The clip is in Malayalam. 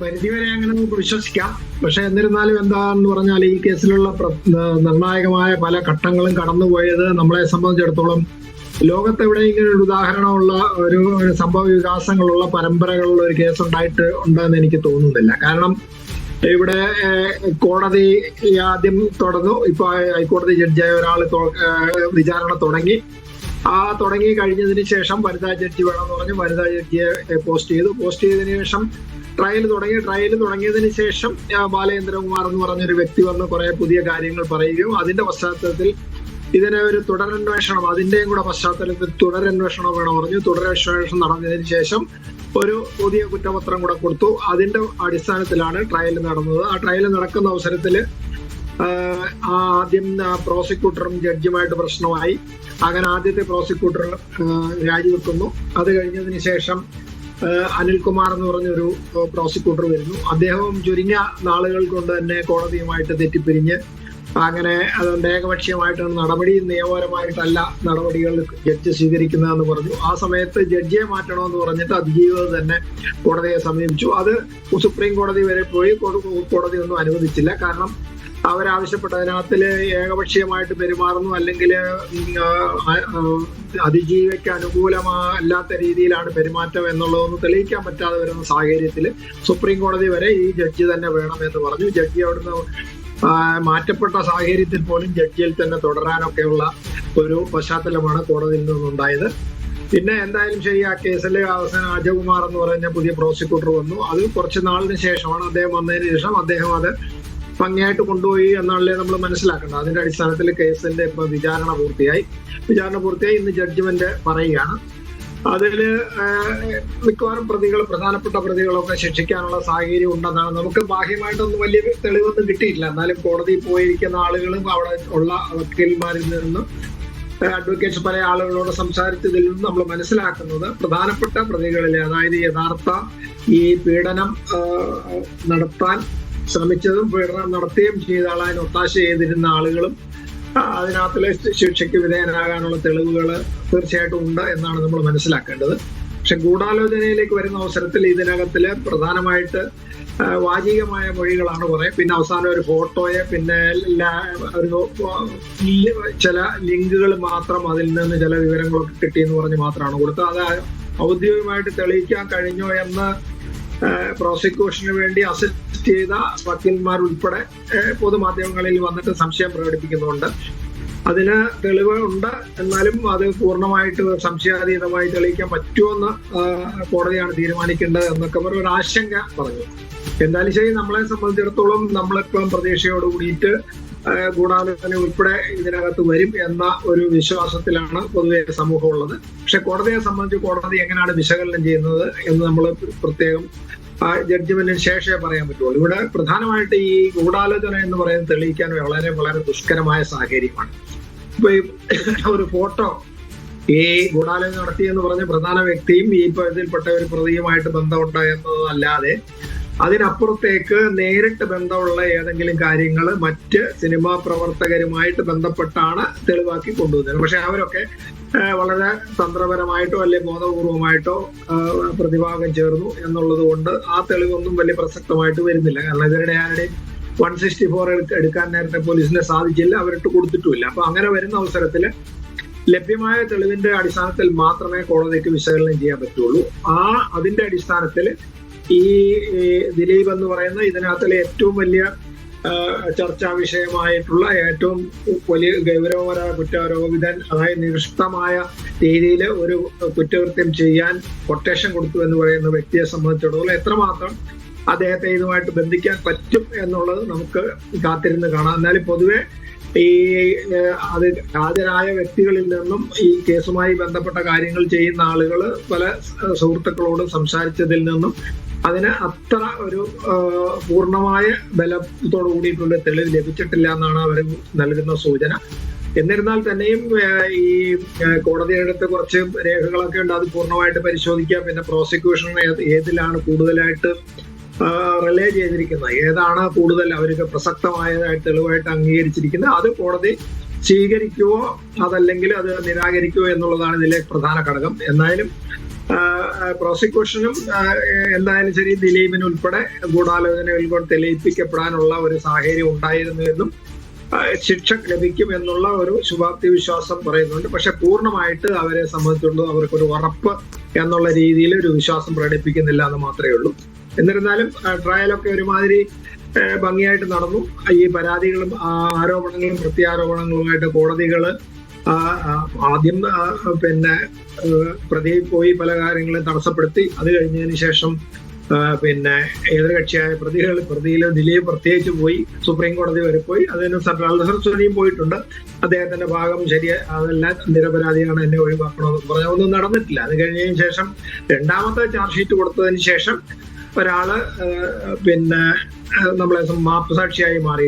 പരിധിവരെ അങ്ങനെ നമുക്ക് വിശ്വസിക്കാം. പക്ഷെ എന്നിരുന്നാലും എന്താന്ന് പറഞ്ഞാൽ ഈ കേസിലുള്ള നിർണായകമായ പല ഘട്ടങ്ങളും കടന്നുപോയത് നമ്മളെ സംബന്ധിച്ചിടത്തോളം ലോകത്തെവിടെയെങ്കിലും ഒരു ഉദാഹരണമുള്ള ഒരു സംഭവ വികാസങ്ങളുള്ള പരമ്പരകളുള്ള ഒരു കേസ് ഉണ്ടായിട്ട് ഉണ്ടെന്ന് എനിക്ക് തോന്നുന്നില്ല. കാരണം ഇവിടെ കോടതി ആദ്യം തുടർന്നു. ഇപ്പൊ ഹൈക്കോടതി ജഡ്ജിയായ ഒരാൾ വിചാരണ തുടങ്ങി. ആ തുടങ്ങി കഴിഞ്ഞതിന് ശേഷം വനിതാ ജഡ്ജി വേണമെന്ന് പറഞ്ഞ്. വനിതാ ജഡ്ജിയെ പോസ്റ്റ് ചെയ്തു. പോസ്റ്റ് ചെയ്തതിനു ശേഷം ട്രയൽ തുടങ്ങി ട്രയൽ തുടങ്ങിയതിന് ശേഷം ബാലചന്ദ്രകുമാർ എന്ന് പറഞ്ഞൊരു വ്യക്തി വന്ന് കുറെ പുതിയ കാര്യങ്ങൾ പറയുകയും അതിന്റെ പശ്ചാത്തലത്തിൽ ഇതിനെ ഒരു തുടരന്വേഷണം അതിന്റെയും കൂടെ പശ്ചാത്തലത്തിൽ തുടരന്വേഷണം വേണം പറഞ്ഞു. തുടരന്വേഷണം നടന്നതിന് ശേഷം ഒരു പുതിയ കുറ്റപത്രം കൂടെ കൊടുത്തു. അതിന്റെ അടിസ്ഥാനത്തിലാണ് ട്രയൽ നടന്നത്. ആ ട്രയൽ നടക്കുന്ന അവസരത്തിൽ ആദ്യം പ്രോസിക്യൂട്ടറും ജഡ്ജുമായിട്ട് പ്രശ്നമായി. അങ്ങനെ ആദ്യത്തെ പ്രോസിക്യൂട്ടർ രാജിവെക്കുന്നു. അത് കഴിഞ്ഞതിന് ശേഷം അനിൽകുമാർ എന്ന് പറഞ്ഞൊരു പ്രോസിക്യൂട്ടർ വരുന്നു. അദ്ദേഹം ചുരുങ്ങിയ നാളുകൾ കൊണ്ട് തന്നെ കോടതിയുമായിട്ട് തെറ്റിപ്പിരിഞ്ഞ് അങ്ങനെ അതുകൊണ്ട് ഏകപക്ഷീയമായിട്ടാണ് നടപടി നിയമപരമായിട്ടല്ല നടപടികൾ ജഡ്ജ് സ്വീകരിക്കുന്നതെന്ന് പറഞ്ഞു. ആ സമയത്ത് ജഡ്ജിയെ മാറ്റണമെന്ന് പറഞ്ഞിട്ട് അതിജീവിതം തന്നെ കോടതിയെ സമീപിച്ചു. അത് സുപ്രീം കോടതി വരെ പോയി കോടതി ഒന്നും അനുവദിച്ചില്ല. കാരണം അവരാവശ്യപ്പെട്ടതിനകത്തിൽ ഏകപക്ഷീയമായിട്ട് പെരുമാറുന്നു അല്ലെങ്കിൽ അതിജീവിക്ക് അനുകൂലമല്ലാത്ത രീതിയിലാണ് പെരുമാറ്റം എന്നുള്ളതൊന്നും തെളിയിക്കാൻ പറ്റാതെ വരുന്ന സാഹചര്യത്തിൽ സുപ്രീം കോടതി വരെ ഈ ജഡ്ജി തന്നെ വേണം എന്ന് പറഞ്ഞു. ജഡ്ജി അവിടുന്ന് മാറ്റപ്പെട്ട സാഹചര്യത്തിൽ പോലും ജഡ്ജിയിൽ തന്നെ തുടരാനൊക്കെയുള്ള ഒരു പശ്ചാത്തലമാണ് കോടതിയിൽ നിന്നുണ്ടായത്. പിന്നെ എന്തായാലും ശരി ആ കേസിൽ അവസാനം അജകുമാർ എന്ന് പറയുന്ന പുതിയ പ്രോസിക്യൂട്ടർ വന്നു. അത് കുറച്ച് നാളിന് ശേഷമാണ് അദ്ദേഹം വന്നതിന് ശേഷം അദ്ദേഹം അത് ഭംഗിയായിട്ട് കൊണ്ടുപോയി എന്നാണല്ലേ നമ്മൾ മനസ്സിലാക്കേണ്ടത്. അതിന്റെ അടിസ്ഥാനത്തിൽ കേസിന്റെ ഇപ്പൊ വിചാരണ പൂർത്തിയായി. വിചാരണ പൂർത്തിയായി. ഇന്ന് ജഡ്ജ്മെന്റ് പറയുകയാണ്. അതിൽ മിക്കവാറും പ്രതികൾ പ്രധാനപ്പെട്ട പ്രതികളൊക്കെ ശിക്ഷിക്കാനുള്ള സാഹചര്യം ഉണ്ടെന്നാണ്. നമുക്ക് ബാഹ്യമായിട്ടൊന്നും വലിയ തെളിവൊന്നും കിട്ടിയിട്ടില്ല. എന്നാലും കോടതി പോയിരിക്കുന്ന ആളുകളും അവിടെ ഉള്ള വക്കീൽമാരിൽ നിന്നും അഡ്വക്കേറ്റ്സ് പല ആളുകളോട് സംസാരിച്ചതിൽ നിന്ന് നമ്മൾ മനസ്സിലാക്കുന്നത് പ്രധാനപ്പെട്ട പ്രതികളിലെ അതായത് യഥാർത്ഥ ഈ പീഡനം നടത്താൻ ശ്രമിച്ചതും പീഡനം നടത്തുകയും ചെയ്ത ഒത്താശ ചെയ്തിരുന്ന ആളുകളും അതിനകത്തിലെ ശിക്ഷയ്ക്ക് വിധേയനാകാനുള്ള തെളിവുകൾ തീർച്ചയായിട്ടും ഉണ്ട് എന്നാണ് നമ്മൾ മനസ്സിലാക്കേണ്ടത്. പക്ഷെ ഗൂഢാലോചനയിലേക്ക് വരുന്ന അവസരത്തിൽ ഇതിനകത്തിൽ പ്രധാനമായിട്ട് വാചികമായ മൊഴികളാണ് കുറെ. പിന്നെ അവസാനം ഒരു ഫോട്ടോയെ പിന്നെ ഒരു ചില ലിങ്കുകൾ മാത്രം അതിൽ നിന്ന് ചില വിവരങ്ങളൊക്കെ കിട്ടിയെന്ന് പറഞ്ഞ് മാത്രമാണ് കൊടുത്തത്. അത് ഔദ്യോഗികമായിട്ട് തെളിയിക്കാൻ കഴിഞ്ഞോ എന്ന് പ്രോസിക്യൂഷന് വേണ്ടി അസിസ്റ്റ് ചെയ്ത വക്കീൽമാർ ഉൾപ്പെടെ പൊതുമാധ്യമങ്ങളിൽ വന്നിട്ട് സംശയം പ്രകടിപ്പിക്കുന്നുണ്ട്. അതിന് തെളിവ് ഉണ്ട്. എന്നാലും അത് പൂർണമായിട്ട് സംശയാതീതമായി തെളിയിക്കാൻ പറ്റുമെന്ന് കോടതിയാണ് തീരുമാനിക്കേണ്ടത് എന്നൊക്കെ ഒരു ആശങ്ക പറഞ്ഞു. എന്തായാലും ശരി നമ്മളെ സംബന്ധിച്ചിടത്തോളം നമ്മളിപ്പം പ്രതീക്ഷയോട് കൂടിയിട്ട് ആ, ഗൂഢാലോചന ഉൾപ്പെടെ ഇതിനകത്ത് വരും എന്ന ഒരു വിശ്വാസത്തിലാണ് പൊതുവെ സമൂഹം ഉള്ളത്. പക്ഷെ കോടതിയെ സംബന്ധിച്ച് കോടതി എങ്ങനെയാണ് വിശകലനം ചെയ്യുന്നത് എന്ന് നമ്മൾ പ്രത്യേകം ആ ജഡ്ജ്മെന്റിന് ശേഷമേ പറയാൻ പറ്റുള്ളൂ. ഇവിടെ പ്രധാനമായിട്ട് ഈ ഗൂഢാലോചന എന്ന് പറയുന്നത് തെളിയിക്കാൻ വളരെ വളരെ ദുഷ്കരമായ സാഹചര്യമാണ്. ഇപ്പൊ ഈ ഒരു ഫോട്ടോ ഈ ഗൂഢാലോചന നടത്തിയെന്ന് പറഞ്ഞ പ്രധാന വ്യക്തിയും ഈ ഇതിൽപ്പെട്ട ഒരു പ്രതിയുമായിട്ട് ബന്ധമുണ്ട് എന്നതല്ലാതെ അതിനപ്പുറത്തേക്ക് നേരിട്ട് ബന്ധമുള്ള ഏതെങ്കിലും കാര്യങ്ങൾ മറ്റ് സിനിമാ പ്രവർത്തകരുമായിട്ട് ബന്ധപ്പെട്ടാണ് തെളിവാക്കി കൊണ്ടുവന്നത്. പക്ഷെ അവരൊക്കെ വളരെ തന്ത്രപരമായിട്ടോ അല്ലെ ബോധപൂർവമായിട്ടോ പ്രതിഭാഗം ചേർന്നു എന്നുള്ളത് കൊണ്ട് ആ തെളിവൊന്നും വലിയ പ്രസക്തമായിട്ട് വരുന്നില്ല. കാരണം ഇവരുടെ ആരുടെയും വൺ സിക്സ്റ്റി ഫോർ എടുക്കാൻ നേരത്തെ പോലീസിനെ സാധിച്ചില്ല അവരിട്ട് കൊടുത്തിട്ടുമില്ല. അപ്പൊ അങ്ങനെ വരുന്ന അവസരത്തിൽ ലഭ്യമായ തെളിവിന്റെ അടിസ്ഥാനത്തിൽ മാത്രമേ കോടതിക്ക് വിശകലനം ചെയ്യാൻ പറ്റുള്ളൂ. ആ അതിന്റെ അടിസ്ഥാനത്തിൽ ഈ ദിലീപ് എന്ന് പറയുന്ന ഇതിനകത്തിലെ ഏറ്റവും വലിയ ചർച്ചാ വിഷയമായിട്ടുള്ള ഏറ്റവും വലിയ ഗൗരവപരമായ കുറ്റാരോപിതൻ അതായത് നിഷ്ഠമായ രീതിയിൽ ഒരു കുറ്റകൃത്യം ചെയ്യാൻ കൊട്ടേഷൻ കൊടുത്തു എന്ന് പറയുന്ന വ്യക്തിയെ സംബന്ധിച്ചിടത്തോളം എത്രമാത്രം അദ്ദേഹത്തെ ഇതുമായിട്ട് ബന്ധിക്കാൻ പറ്റും എന്നുള്ളത് നമുക്ക് കാത്തിരുന്ന് കാണാം. എന്നാലും പൊതുവെ ഈ അത് ഹാജരായ വ്യക്തികളിൽ നിന്നും ഈ കേസുമായി ബന്ധപ്പെട്ട കാര്യങ്ങൾ ചെയ്യുന്ന ആളുകൾ പല സുഹൃത്തുക്കളോടും സംസാരിച്ചതിൽ നിന്നും അതിന് അത്ര ഒരു പൂർണമായ ബലത്തോടു കൂടിയിട്ടുള്ള തെളിവ് ലഭിച്ചിട്ടില്ല എന്നാണ് അവർ നൽകുന്ന സൂചന. എന്നിരുന്നാൽ തന്നെയും ഈ കോടതിയുടെ അടുത്ത് കുറച്ച് രേഖകളൊക്കെ ഉണ്ട്. അത് പൂർണമായിട്ട് പരിശോധിക്കാം. പിന്നെ പ്രോസിക്യൂഷൻ ഏതിലാണ് കൂടുതലായിട്ട് റിലേ ചെയ്തിരിക്കുന്നത്? ഏതാണ് കൂടുതൽ അവർക്ക് പ്രസക്തമായതായിട്ട് തെളിവായിട്ട് അംഗീകരിച്ചിരിക്കുന്നത്? അത് കോടതി സ്വീകരിക്കുവോ അതല്ലെങ്കിൽ അത് നിരാകരിക്കുവോ എന്നുള്ളതാണ് ഇതിലെ പ്രധാന ഘടകം. എന്നാലും പ്രോസിക്യൂഷനും എന്തായാലും ശരി ദിലീപിന് ഉൾപ്പെടെ ഗൂഢാലോചനകൾ കൊണ്ട് തെളിയിപ്പിക്കപ്പെടാനുള്ള ഒരു സാഹചര്യം ഉണ്ടായിരുന്നു എന്നും ശിക്ഷ ലഭിക്കും എന്നുള്ള ഒരു ശുഭാപ്തി വിശ്വാസം പറയുന്നുണ്ട്. പക്ഷെ പൂർണമായിട്ട് അവരെ സംബന്ധിച്ചുള്ളത് അവർക്കൊരു ഉറപ്പ് എന്നുള്ള രീതിയിൽ ഒരു വിശ്വാസം പ്രകടിപ്പിക്കുന്നില്ല എന്ന് മാത്രമേ ഉള്ളൂ. എന്നിരുന്നാലും ട്രയലൊക്കെ ഒരുമാതിരി ഭംഗിയായിട്ട് നടന്നു. ഈ പരാതികളും ആരോപണങ്ങളും പ്രത്യാരോപണങ്ങളുമായിട്ട് ആ, ആദ്യം പിന്നെ പ്രതി പോയി പല കാര്യങ്ങളും തടസ്സപ്പെടുത്തി. അത് കഴിഞ്ഞതിന് ശേഷം പിന്നെ എതിർകക്ഷിയായ പ്രതികൾ പ്രതിയിൽ ദിലീപ് പ്രത്യേകിച്ച് പോയി. സുപ്രീം കോടതി വരെ പോയി. അതിന് സെൻട്രൽ റിസർച്ച് പോയിട്ടുണ്ട്. അദ്ദേഹത്തിന്റെ ഭാഗം ശരി അതെല്ലാം നിരപരാധിയാണ് എന്നെ ഒഴിവാക്കണമെന്ന് പറഞ്ഞ ഒന്നും നടന്നിട്ടില്ല. അത് കഴിഞ്ഞതിന് ശേഷം രണ്ടാമത്തെ ചാർജ് ഷീറ്റ് കൊടുത്തതിന് ശേഷം ഒരാൾ പിന്നെ നമ്മളെ മാപ്പ് സാക്ഷിയായി മാറി